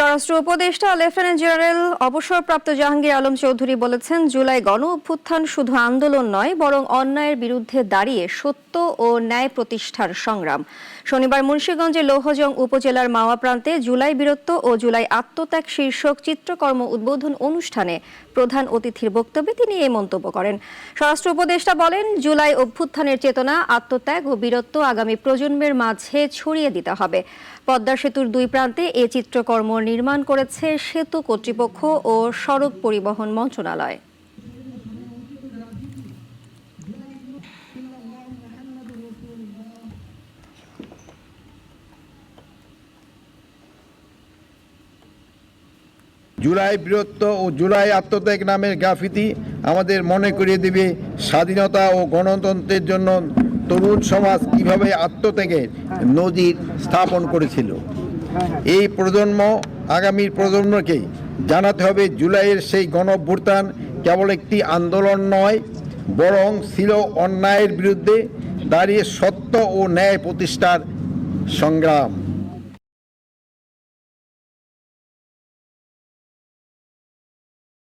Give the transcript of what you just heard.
স্বরাষ্ট্র উপদেষ্টা lieutenant general অবসরপ্রাপ্ত জাহাঙ্গীর আলম চৌধুরী বলেছেন, জুলাই গণ অভ্যুত্থান শুধু আন্দোলন নয়, বরং অন্যায়ের বিরুদ্ধে দাঁড়িয়ে সত্য ও ন্যায় প্রতিষ্ঠার সংগ্রাম। শনিবার মুন্সিগঞ্জের লৌহজং উপজেলার মাওয়া প্রান্তে জুলাই বীরত্ব ও জুলাই আত্মত্যাগ শীর্ষক চিত্রকর্ম উদ্বোধন অনুষ্ঠানে প্রধান অতিথির বক্তব্যে তিনি এই মন্তব্য করেন। স্বরাষ্ট্র উপদেষ্টা বলেন, জুলাই অভ্যুত্থানের চেতনা, আত্মত্যাগ ও বীরত্ব আগামী প্রজন্মের মাঝে ছড়িয়ে দিতে হবে। পদ্মা সেতুর দুই প্রান্তে এ চিত্রকর্ম নির্মাণ করেছে সেতু কর্তৃপক্ষ ও সড়ক পরিবহন মন্ত্রণালয়। জুলাই বীরত্ব ও জুলাই আত্মত্যাগ নামের গ্রাফিতি আমাদের মনে করিয়ে দিবে স্বাধীনতা ও গণতন্ত্রের জন্য তরুণ সমাজ কীভাবে আত্মত্যাগের নজির স্থাপন করেছিল। এই প্রজন্ম আগামীর প্রজন্মকে জানাতে হবে জুলাইয়ের সেই গণভ্যুত্থান কেবল একটি আন্দোলন নয়, বরং ছিল অন্যায়ের বিরুদ্ধে দাঁড়িয়ে সত্য ও ন্যায় প্রতিষ্ঠার সংগ্রাম।